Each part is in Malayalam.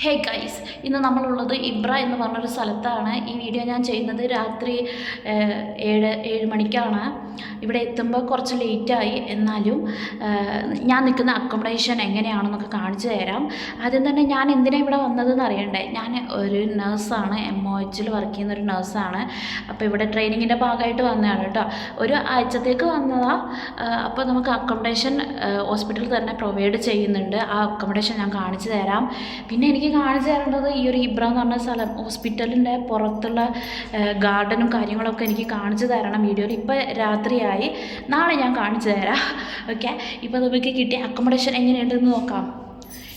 ഹേ ഗൈസ് ഇന്ന് നമ്മളുള്ളത് ഇബ്ര എന്ന് പറഞ്ഞൊരു സ്ഥലത്താണ്. ഈ വീഡിയോ ഞാൻ ചെയ്യുന്നത് രാത്രി ഏഴ് ഏഴ് മണിക്കാണ്. ഇവിടെ എത്തുമ്പോൾ കുറച്ച് ലേറ്റായി എന്നാലും ഞാൻ നിൽക്കുന്ന അക്കോമഡേഷൻ എങ്ങനെയാണെന്നൊക്കെ കാണിച്ചു തരാം. ആദ്യം തന്നെ ഞാൻ എന്തിനാണ് ഇവിടെ വന്നതെന്ന് അറിയണ്ടേ? ഞാൻ ഒരു നേഴ്സാണ് എം ഒ എച്ചിൽ വർക്ക് ചെയ്യുന്ന ഒരു നേഴ്സാണ് അപ്പോൾ ഇവിടെ ട്രെയിനിങ്ങിന്റെ ഭാഗമായിട്ട് വന്നതാണ് കേട്ടോ. ഒരു ആഴ്ചത്തേക്ക് വന്നതാ. അപ്പോൾ നമുക്ക് അക്കോമഡേഷൻ ഹോസ്പിറ്റലിൽ തന്നെ പ്രൊവൈഡ് ചെയ്യുന്നുണ്ട്. ആ അക്കോമഡേഷൻ ഞാൻ കാണിച്ചു തരാം. പിന്നെ എനിക്ക് കാണിച്ചു തരേണ്ടത് ഈ ഒരു ഇബ്ര എന്ന് പറഞ്ഞ സ്ഥലം. ഹോസ്പിറ്റലിന്റെ പുറത്തുള്ള ഗാർഡനും കാര്യങ്ങളൊക്കെ എനിക്ക് കാണിച്ചു തരണം. വീഡിയോയിൽ ഇപ്പോൾ രാത്രിയായി. നാളെ ഞാൻ കാണിച്ചു തരാം. ഓക്കെ ഇപ്പോൾ നമുക്ക് കിട്ടിയ അക്കോമഡേഷൻ എങ്ങനെയുണ്ടെന്ന് നോക്കാം.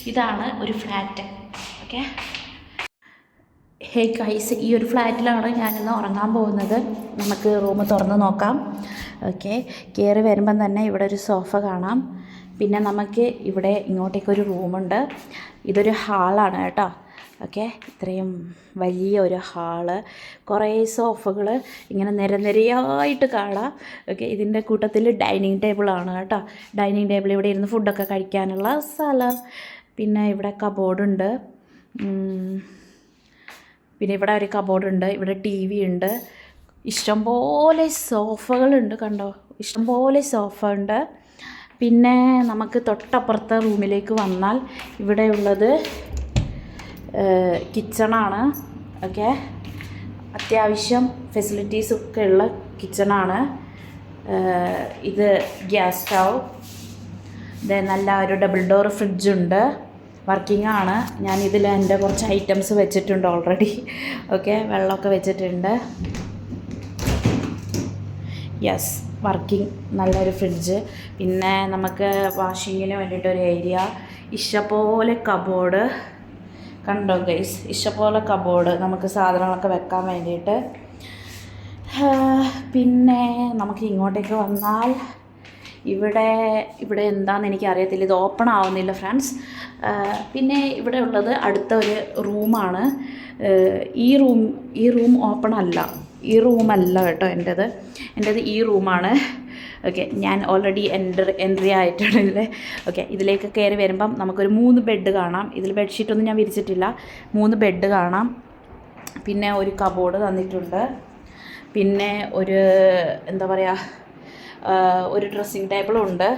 ഇതാണ് ഒരു ഫ്ലാറ്റ് ഓക്കെ ഹേ കൈസ് ഈ ഒരു ഫ്ലാറ്റിലാണ് ഞാനിന്ന് ഉറങ്ങാൻ പോകുന്നത്. നമുക്ക് റൂം തുറന്ന് നോക്കാം. ഓക്കെ കയറി വരുമ്പം തന്നെ ഇവിടെ ഒരു സോഫ കാണാം. പിന്നെ നമുക്ക് ഇവിടെ ഇങ്ങോട്ടേക്കൊരു റൂമുണ്ട് ഇതൊരു ഹാളാണ് കേട്ടോ. ഓക്കെ ഇത്രയും വലിയ ഒരു ഹാൾ കുറേ സോഫകൾ ഇങ്ങനെ നിരനിരയായിട്ട് കാണാം. ഓക്കെ ഇതിന്റെ കൂട്ടത്തിൽ ഡൈനിങ് ടേബിളാണ് കേട്ടോ. ഡൈനിങ് ടേബിൾ ഇവിടെ ഇരുന്ന് ഫുഡൊക്കെ കഴിക്കാനുള്ള സ്ഥലം. പിന്നെ ഇവിടെ കബോർഡുണ്ട് പിന്നെ ഇവിടെ ഒരു കബോർഡുണ്ട് ഇവിടെ ടി വി ഉണ്ട്. ഇഷ്ടംപോലെ സോഫകളുണ്ട് കണ്ടോ? ഇഷ്ടംപോലെ സോഫ ഉണ്ട്. പിന്നെ നമുക്ക് തൊട്ടപ്പുറത്തെ റൂമിലേക്ക് വന്നാൽ ഇവിടെയുള്ളത് കിച്ചണാണ്. ഓക്കെ. അത്യാവശ്യം ഫെസിലിറ്റീസ് ഒക്കെ ഉള്ള കിച്ചണാണ്. ഇത് ഗ്യാസ് സ്റ്റൗ. നല്ല ഒരു ഡബിൾ ഡോർ ഫ്രിഡ്ജുണ്ട് വർക്കിംഗ് ആണ്. ഞാൻ ഇതിൽ എന്റെ കുറച്ച് ഐറ്റംസ് വെച്ചിട്ടുണ്ട് ഓൾറെഡി. ഓക്കെ വെള്ളമൊക്കെ വെച്ചിട്ടുണ്ട്. യെസ് വർക്കിംഗ് നല്ലൊരു ഫ്രിഡ്ജ്. പിന്നെ നമുക്ക് വാഷിങ്ങിന് വേണ്ടിയിട്ടൊരു ഏരിയ. ഇഷ്ടപോലെ കബോർഡ്. കണ്ടോ ഗൈസ് ഇഷ്ടപോലെ കബോർഡ് നമുക്ക് സാധനങ്ങളൊക്കെ വെക്കാൻ വേണ്ടിയിട്ട്. പിന്നെ നമുക്ക് ഇങ്ങോട്ടേക്ക് വന്നാൽ ഇവിടെ ഇവിടെ എന്താണെന്ന് എനിക്ക് അറിയത്തില്ല ഇത് ഓപ്പൺ ആവുന്നില്ല ഫ്രണ്ട്സ് പിന്നെ ഇവിടെ ഉള്ളത് അടുത്ത ഒരു റൂമാണ് ഈ റൂം ഈ റൂം ഓപ്പൺ അല്ല. ഈ റൂമല്ല കേട്ടോ എന്റേത് എന്റേത് ഈ റൂമാണ് ഓക്കെ ഞാൻ ഓൾറെഡി എന്റർ എൻട്രി ആയിട്ടുണ്ട് ഓക്കെ ഇതിലേക്ക് കയറി വരുമ്പം നമുക്കൊരു മൂന്ന് ബെഡ് കാണാം. ഇതിൽ ബെഡ്ഷീറ്റൊന്നും ഞാൻ വിരിച്ചിട്ടില്ല. മൂന്ന് ബെഡ് കാണാം. പിന്നെ ഒരു കബോർഡ് തന്നിട്ടുണ്ട്. പിന്നെ ഒരു എന്താ പറയുക ഒരു ഡ്രസ്സിങ് ടേബിളും ഉണ്ട്.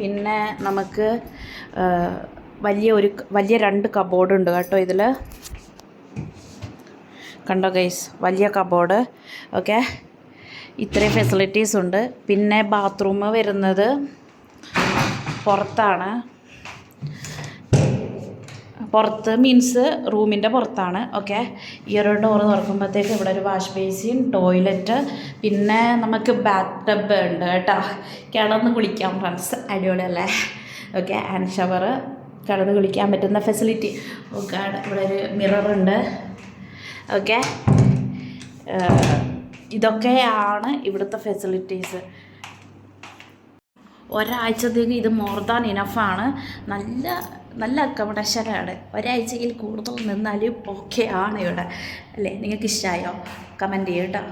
പിന്നെ നമുക്ക് വലിയ ഒരു വലിയ രണ്ട് കബോർഡ് ഉണ്ട് കേട്ടോ ഇതിൽ കണ്ടോ ഗൈസ് വലിയ കബോർഡ് ഓക്കെ ഇത്രയും ഫെസിലിറ്റീസ് ഉണ്ട്. പിന്നെ ബാത്റൂം വരുന്നത് പുറത്താണ്. പുറത്ത് മീൻസ് റൂമിന്റെ പുറത്താണ്. ഓക്കെ ഈ ഒരു ഡോറ് തുറക്കുമ്പോഴത്തേക്ക് ഇവിടെ ഒരു വാഷ് ബേസിൻ ടോയ്ലറ്റ് പിന്നെ നമുക്ക് ബാത്ത് ടബ് ഉണ്ട് കേട്ടോ. കിടന്ന് കുളിക്കാം ഫ്രണ്ട്സ് അടിപൊളിയല്ലേ? ഓക്കെ ആൻഡ് ഷവർ കിടന്ന് കുളിക്കാൻ പറ്റുന്ന ഫെസിലിറ്റി ഓക്കെ ഇവിടെ ഒരു മിററുണ്ട് ഓക്കെ ഇതൊക്കെയാണ് ഇവിടുത്തെ ഫെസിലിറ്റീസ് ഒരാഴ്ചത്തേക്ക് ഇത് മോർ ദാൻ ഇനഫാണ് നല്ല നല്ല അക്കോമഡേഷനാണ് ഒരാഴ്ചയിൽ കൂടുതൽ നിന്നാലും ഓക്കെ ആണ് ഇവിടെ. അല്ലേ? നിങ്ങൾക്ക് ഇഷ്ടമായോ കമന്റ് ചെയ്യട്ടോ